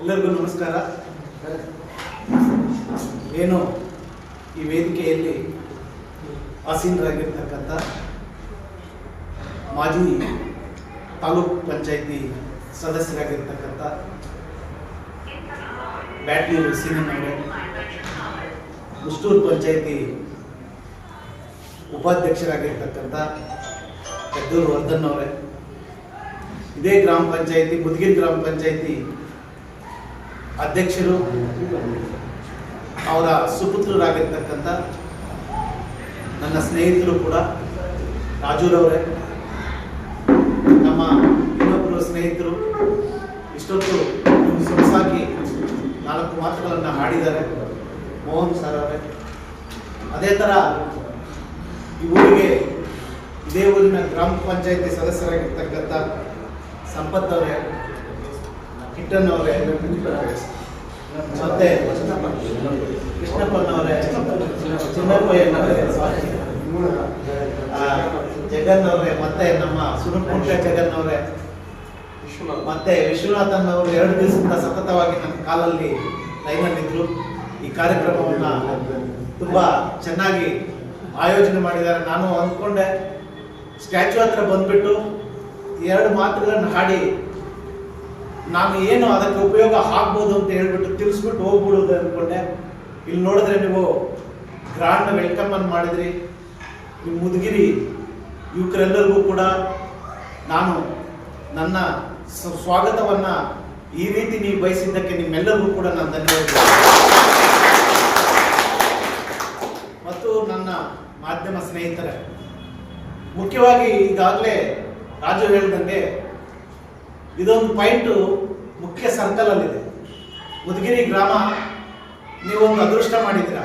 ಎಲ್ಲರಿಗೂ ನಮಸ್ಕಾರ. ಏನು ಈ ವೇದಿಕೆಯಲ್ಲಿ ಆಸೀನರಾಗಿರ್ತಕ್ಕಂಥ ಮಾಜಿ ತಾಲೂಕ್ ಪಂಚಾಯಿತಿ ಸದಸ್ಯರಾಗಿರ್ತಕ್ಕಂಥ ಬ್ಯಾಟ್ನೂರು ಸೀನಣ್ಣವರೇ ಮುಸ್ತೂರು ಪಂಚಾಯಿತಿ ಉಪಾಧ್ಯಕ್ಷರಾಗಿರ್ತಕ್ಕಂಥ ವರ್ಧನ್ ಅವರೇ, ಇದೇ ಗ್ರಾಮ ಪಂಚಾಯಿತಿ ಮುದ್ಗಿರ್ ಗ್ರಾಮ ಪಂಚಾಯತಿ ಅಧ್ಯಕ್ಷರು ಅವರ ಸುಪುತ್ರರಾಗಿರ್ತಕ್ಕಂಥ ನನ್ನ ಸ್ನೇಹಿತರು ಕೂಡ ರಾಜೂರವರೇ ನಮ್ಮ ಇನ್ನೊಬ್ಬರು ಸ್ನೇಹಿತರು ಇಷ್ಟೊತ್ತು ಸೊಗಸಾಗಿ ನಾಲ್ಕು ಮಾತುಗಳನ್ನು ಹಾಡಿದ್ದಾರೆ. ಮೋಹನ್ ಸರ್ ಅವರೇ. ಅದೇ ಥರ ಈ ಊರಿಗೆ ಇದೇ ಊರಿನ ಗ್ರಾಮ ಪಂಚಾಯತಿ ಸದಸ್ಯರಾಗಿರ್ತಕ್ಕಂಥ ಸಂಪತ್ ಅವರೇ. ಕಿಟ್ಟನ್ ಅವರೇ ಮತ್ತೆ ಕೃಷ್ಣಪ್ಪನವರೇ ಚಿನ್ನಪ್ಪಯ್ಯನವರೇ ಜಗನ್ ಮತ್ತೆ ನಮ್ಮ ಸುನಪುಂಟ ಜಗನ್ ಅವರೇ ಮತ್ತೆ ವಿಶ್ವನಾಥನ್ ಅವರು ಎರಡು ದಿವಸದಿಂದ ಸತತವಾಗಿ ನನ್ನ ಕಾಲಲ್ಲಿ ಲೈನಲ್ಲಿದ್ದರು ಈ ಕಾರ್ಯಕ್ರಮವನ್ನ ತುಂಬಾ ಚೆನ್ನಾಗಿ ಆಯೋಜನೆ ಮಾಡಿದ್ದಾರೆ. ನಾನು ಅಂದ್ಕೊಂಡೆ ಸ್ಟ್ಯಾಚು ಹತ್ರ ಬಂದ್ಬಿಟ್ಟು ಎರಡು ಮಾತುಗಳನ್ನು ಹಾಡಿ ನಾನು ಏನು ಅದಕ್ಕೆ ಉಪಯೋಗ ಆಗ್ಬೋದು ಅಂತ ಹೇಳ್ಬಿಟ್ಟು ತಿಳಿಸ್ಬಿಟ್ಟು ಹೋಗ್ಬಿಡೋದು ಅಂದ್ಕೊಂಡೆ. ಇಲ್ಲಿ ನೋಡಿದ್ರೆ ನೀವು ಗ್ರಾಂಡ್ ವೆಲ್ಕಮ್ ಅನ್ನು ಮಾಡಿದ್ರಿ. ನಿಮ್ಮ ಮುದುಗಿರಿ, ಯುವಕರೆಲ್ಲರಿಗೂ ಕೂಡ ನಾನು ನನ್ನ ಸ್ವಾಗತವನ್ನು ಸ್ವಾಗತವನ್ನ ಈ ರೀತಿ ನೀವು ಬಯಸಿದ್ದಕ್ಕೆ ನಿಮ್ಮೆಲ್ಲರಿಗೂ ಕೂಡ ನಾನು ಧನ್ಯವಾದ ಮತ್ತು ನನ್ನ ಮಾಧ್ಯಮ ಸ್ನೇಹಿತರೆ, ಮುಖ್ಯವಾಗಿ ಈಗಾಗಲೇ ರಾಜು ಹೇಳಿದಂಗೆ ಇದೊಂದು ಪಾಯಿಂಟು ಮುಖ್ಯ ಸರ್ಕಲಲ್ಲಿದೆ ಮುದಗಿರಿ ಗ್ರಾಮ, ನೀವೊಂದು ಅದೃಷ್ಟ ಮಾಡಿದ್ದೀರ.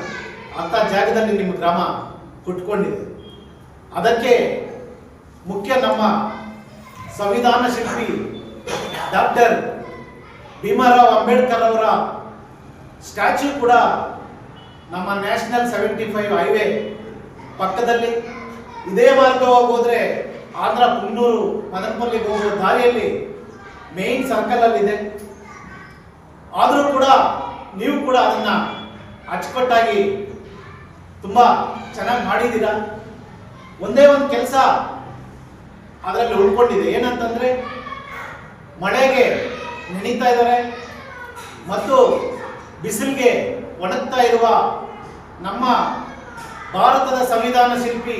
ಅಂಥ ಜಾಗದಲ್ಲಿ ನಿಮ್ಮ ಗ್ರಾಮ ಹುಟ್ಕೊಂಡಿದೆ. ಅದಕ್ಕೆ ಮುಖ್ಯ ನಮ್ಮ ಸಂವಿಧಾನ ಶಿಲ್ಪಿ ಡಾಕ್ಟರ್ ಭೀಮಾರಾವ್ ಅಂಬೇಡ್ಕರ್ ಅವರ ಸ್ಟ್ಯಾಚ್ಯೂ ಕೂಡ ನಮ್ಮ ನ್ಯಾಷನಲ್ ಸೆವೆಂಟಿ ಫೈವ್ ಹೈವೇ ಪಕ್ಕದಲ್ಲಿ. ಇದೇ ಮಾರ್ಗ ಹೋಗೋದ್ರೆ ಆಂಧ್ರ, ಪುನ್ನೂರು, ಮದನಪಲ್ಲಿಗೆ ಹೋಗುವ ದಾರಿಯಲ್ಲಿ ಮೇನ್ ಸರ್ಕಲ್ ಅಲ್ಲಿ ಇದೆ ಆದರೂ ಕೂಡ ನೀವು ಕೂಡ ಅದನ್ನ ಅಚ್ಚುಕಟ್ಟಾಗಿ ತುಂಬಾ ಚೆನ್ನಾಗಿ ಮಾಡಿದ್ದೀರಾ? ಒಂದೇ ಒಂದು ಕೆಲಸ ಅದರಲ್ಲಿ ಉಳ್ಕೊಂಡಿದೆ. ಏನಂತಂದ್ರೆ, ಮಳೆಗೆ ನೆನೀತಾ ಇದ್ದಾರೆ ಮತ್ತು ಬಿಸಿಲಿಗೆ ಒಣಗ್ತಾ ಇರುವ ನಮ್ಮ ಭಾರತದ ಸಂವಿಧಾನ ಶಿಲ್ಪಿ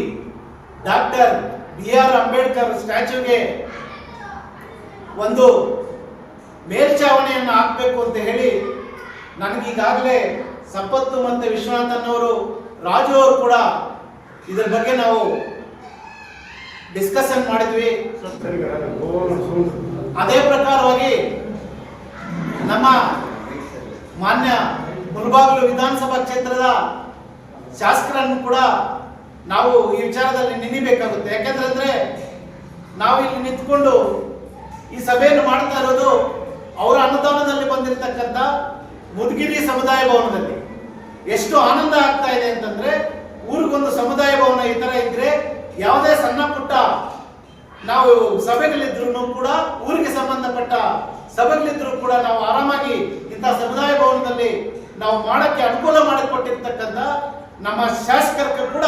ಡಾಕ್ಟರ್ ಬಿ ಆರ್ ಅಂಬೇಡ್ಕರ್ ಸ್ಟ್ಯಾಚ್ಯೂಗೆ ಒಂದು ಮೇಲ್ಚಾವಣಿಯನ್ನು ಹಾಕಬೇಕು ಅಂತ ಹೇಳಿ ನನಗೀಗಾಗಲೇ ಸಂಪತ್ತು ಮತ್ತು ವಿಶ್ವನಾಥನವರು ರಾಜು ಅವರು ಕೂಡ ಇದರ ಬಗ್ಗೆ ನಾವು ಡಿಸ್ಕಷನ್ ಮಾಡಿದ್ವಿ. ಅದೇ ಪ್ರಕಾರವಾಗಿ ನಮ್ಮ ಮಾನ್ಯ ಮುಲ್ಬಾಗಲು ವಿಧಾನಸಭಾ ಕ್ಷೇತ್ರದ ಶಾಸಕರನ್ನು ಕೂಡ ನಾವು ಈ ವಿಚಾರದಲ್ಲಿ ನಿಲ್ಲಬೇಕಾಗುತ್ತೆ ಯಾಕಂದ್ರೆ ನಾವು ಇಲ್ಲಿ ನಿಂತ್ಕೊಂಡು ಈ ಸಭೆಯನ್ನು ಮಾಡ್ತಾ ಇರೋದು ಅವರ ಅನುದಾನದಲ್ಲಿ ಬಂದಿರತಕ್ಕಂಥ ಮುದ್ಗಿರಿ ಸಮುದಾಯ ಭವನದಲ್ಲಿ. ಎಷ್ಟು ಆನಂದ ಆಗ್ತಾ ಇದೆ ಅಂತಂದ್ರೆ ಊರಿಗೊಂದು ಸಮುದಾಯ ಭವನ ಈ ತರ ಇದ್ರೆ ಯಾವುದೇ ಸಣ್ಣ ಪುಟ್ಟ ನಾವು ಸಭೆಗಳಿದ್ರು ಕೂಡ ಊರಿಗೆ ಸಂಬಂಧಪಟ್ಟ ಸಭೆಗಳಿದ್ರು ಕೂಡ ನಾವು ಆರಾಮಾಗಿ ಇಂತಹ ಸಮುದಾಯ ಭವನದಲ್ಲಿ ನಾವು ಮಾಡಕ್ಕೆ ಅನುಕೂಲ ಮಾಡಿಕೊಟ್ಟಿರ್ತಕ್ಕಂಥ ನಮ್ಮ ಶಾಸಕರಿಗೆ ಕೂಡ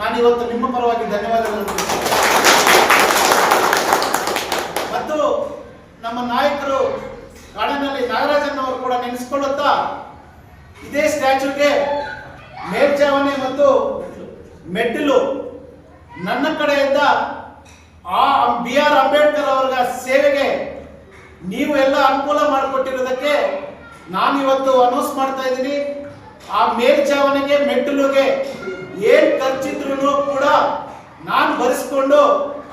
ನಾನು ಇವತ್ತು ನಿಮ್ಮ ಪರವಾಗಿ ಧನ್ಯವಾದಗಳನ್ನು ತಿಳಿಸ್ತೇನೆ. ಮತ್ತು ನಮ್ಮ ನಾಯಕರು ಕಾಡಿನಲ್ಲಿ ನಾಗರಾಜನ್ ಅವರು ಕೂಡ ನೆನೆಸ್ಕೊಳ್ಳುತ್ತಾ ಇದೇ ಸ್ಟ್ಯಾಚ್ಯೂಗೆ ಮೇಲ್ಚಾವಣಿ ಮತ್ತು ಮೆಟ್ಟಿಲು. ನನ್ನ ಕಡೆಯಿಂದ ಆ ಬಿ ಆರ್ ಅಂಬೇಡ್ಕರ್ ಅವರ ಸೇವೆಗೆ ನೀವು ಎಲ್ಲ ಅನುಕೂಲ ಮಾಡಿಕೊಟ್ಟಿರೋದಕ್ಕೆ ನಾನು ಇವತ್ತು ಅನೌನ್ಸ್ ಮಾಡ್ತಾ ಇದ್ದೀನಿ. ಆ ಮೇಲ್ಚಾವಣಿಗೆ ಮೆಟ್ಟಿಲುಗೆ ಏನ್ ಖರ್ಚಿದ್ರು ಕೂಡ ನಾನು ಭರಿಸ್ಕೊಂಡು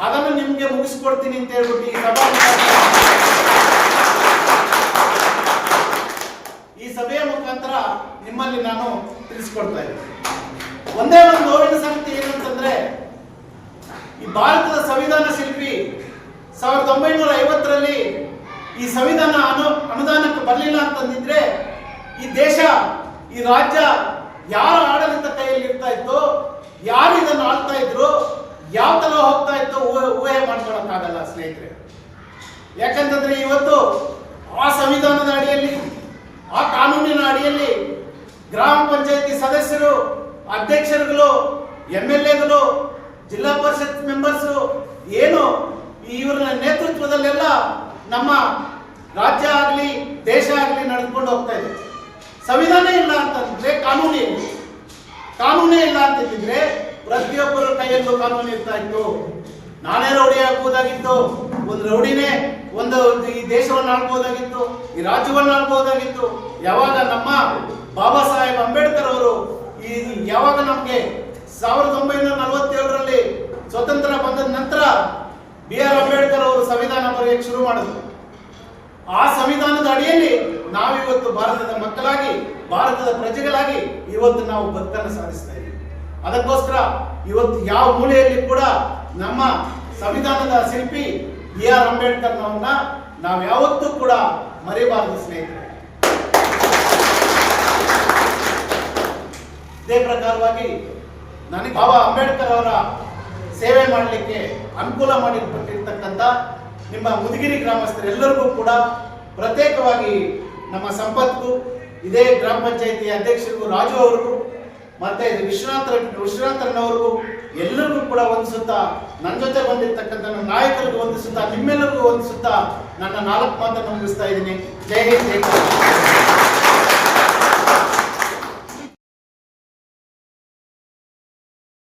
ಅದನ್ನು ನಿಮ್ಗೆ ಮುಗಿಸ್ಕೊಡ್ತೀನಿ ಅಂತ ಹೇಳ್ಬಿಟ್ಟು ಈ ಸಭಾ ಈ ಸಭೆಯ ಮುಖಾಂತರ ನಿಮ್ಮಲ್ಲಿ ನಾನು ತಿಳಿಸ್ಕೊಡ್ತಾ ಇದ್ದೀನಿ. ಒಂದೇ ಒಂದು ನೋವಿನ ಸಂಗತಿ ಏನಂತಂದ್ರೆ, ಈ ಭಾರತದ ಸಂವಿಧಾನ ಶಿಲ್ಪಿ ಸಾವಿರದ ಒಂಬೈನೂರ ಐವತ್ತರಲ್ಲಿ ಈ ಸಂವಿಧಾನ ಅನು, ಅನುದಾನಕ್ಕೆ ಬರಲಿಲ್ಲ ಅಂತಂದಿದ್ರೆ, ಈ ದೇಶ, ಈ ರಾಜ್ಯ ಯಾರ ಆಡಳಿತ ಕೈಯಲ್ಲಿ ಇರ್ತಾ ಇತ್ತು, ಯಾರು ಇದನ್ನು ಆಳ್ತಾ ಇದ್ರು, ಯಾವ ತರ ಹೋಗ್ತಾ ಇತ್ತು ಊಹೆ ಮಾಡ್ಕೊಳಕ್ಕಾಗಲ್ಲ ಸ್ನೇಹಿತರೆ. ಯಾಕಂತಂದ್ರೆ ಇವತ್ತು ಆ ಸಂವಿಧಾನದ ಅಡಿಯಲ್ಲಿ ಅಡಿಯಲ್ಲಿ ಗ್ರಾಮ ಪಂಚಾಯತಿ ಸದಸ್ಯರು, ಅಧ್ಯಕ್ಷರುಗಳು ಎಂ ಎಲ್ ಎಗಳು ಜಿಲ್ಲಾ ಪರಿಷತ್ ಮೆಂಬರ್ಸು, ಏನು ಇವರ ನೇತೃತ್ವದಲ್ಲೆಲ್ಲ ನಮ್ಮ ರಾಜ್ಯ ಆಗಲಿ, ದೇಶ ಆಗಲಿ ನಡೆದುಕೊಂಡು ಹೋಗ್ತಾ ಇದೆ. ಸಂವಿಧಾನ ಇಲ್ಲ ಅಂತಂದ್ರೆ ಕಾನೂನೇ ಇಲ್ಲ. ಕಾನೂನೇ ಇಲ್ಲ ಅಂತಿದ್ರೆ ಪ್ರತಿಯೊಬ್ಬರ ಕೈಯಲ್ಲೂ ಕಾನೂನು ಇರ್ತಾ ಇತ್ತು. ನಾನೇ ರೌಡಿ ಆಗ್ಬೋದಾಗಿತ್ತು. ಒಂದು ರೌಡಿನೇ, ಒಂದು ಈ ದೇಶವನ್ನು ಆಳ್ಬೋದಾಗಿತ್ತು, ಈ ರಾಜ್ಯವನ್ನು ಆಳ್ಬೋದಾಗಿತ್ತು. ಯಾವಾಗ ನಮ್ಮ ಬಾಬಾ ಸಾಹೇಬ್ ಅಂಬೇಡ್ಕರ್ ಅವರು ಈ ಯಾವಾಗ ನಮಗೆ ಸಾವಿರದ ಒಂಬೈನೂರ ನಲವತ್ತೇಳರಲ್ಲಿ ಸ್ವತಂತ್ರ ಬಂದ ನಂತರ ಬಿ ಆರ್ ಅಂಬೇಡ್ಕರ್ ಅವರು ಸಂವಿಧಾನ ಬರೆಯಕ್ಕೆ ಶುರು ಮಾಡಿದ್ರು. ಆ ಸಂವಿಧಾನದ ಅಡಿಯಲ್ಲಿ ನಾವಿವತ್ತು ಭಾರತದ ಮಕ್ಕಳಾಗಿ, ಭಾರತದ ಪ್ರಜೆಗಳಾಗಿ ಇವತ್ತು ನಾವು ಬದುಕನ್ನು ಸಾಧಿಸ್ತಾ ಇದ್ದೀವಿ. ಅದಕ್ಕೋಸ್ಕರ ಇವತ್ತು ಯಾವ ಮೂಲೆಯಲ್ಲಿ ಕೂಡ ನಮ್ಮ ಸಂವಿಧಾನದ ಶಿಲ್ಪಿ ಬಿ ಆರ್ ಅಂಬೇಡ್ಕರ್ ನವನ್ನ ನಾವು ಯಾವತ್ತೂ ಕೂಡ ಮರೆಯಬಾರದು ಸ್ನೇಹಿತರೆ. ಇದೇ ಪ್ರಕಾರವಾಗಿ ನನಗೆ ಬಾಬಾ ಅಂಬೇಡ್ಕರ್ ಅವರ ಸೇವೆ ಮಾಡಲಿಕ್ಕೆ ಅನುಕೂಲ ಮಾಡಿಕೊಟ್ಟಿರ್ತಕ್ಕಂಥ ನಿಮ್ಮ ಮುದುಗಿರಿ ಗ್ರಾಮಸ್ಥರೆಲ್ಲರಿಗೂ ಕೂಡ ಪ್ರತ್ಯೇಕವಾಗಿ ನಮ್ಮ ಸಂಪತ್ಗೂ, ಇದೇ ಗ್ರಾಮ ಪಂಚಾಯಿತಿ ಅಧ್ಯಕ್ಷರಿಗೂ, ರಾಜು ಅವ್ರಿಗೂ, ಮತ್ತೆ ವಿಶ್ವನಾಥ ವಿಶ್ವನಾಥರನ್ನವ್ರಿಗೂ ಎಲ್ಲರಿಗೂ ಕೂಡ ವಂದಿಸುತ್ತಾ ನನ್ನ ಜೊತೆ ಬಂದಿರತಕ್ಕಂಥ ನನ್ನ ನಾಯಕರಿಗೂ ವಂದಿಸುತ್ತಾ ನಿಮ್ಮೆಲ್ಲರಿಗೂ ವಂದಿಸುತ್ತಾ ನನ್ನ ನಾಲ್ಕು ಮಾತನ್ನು ಮುಗಿಸ್ತಾ ಇದ್ದೀನಿ ಜೈ ಹಿಂದ್ ಜೈ.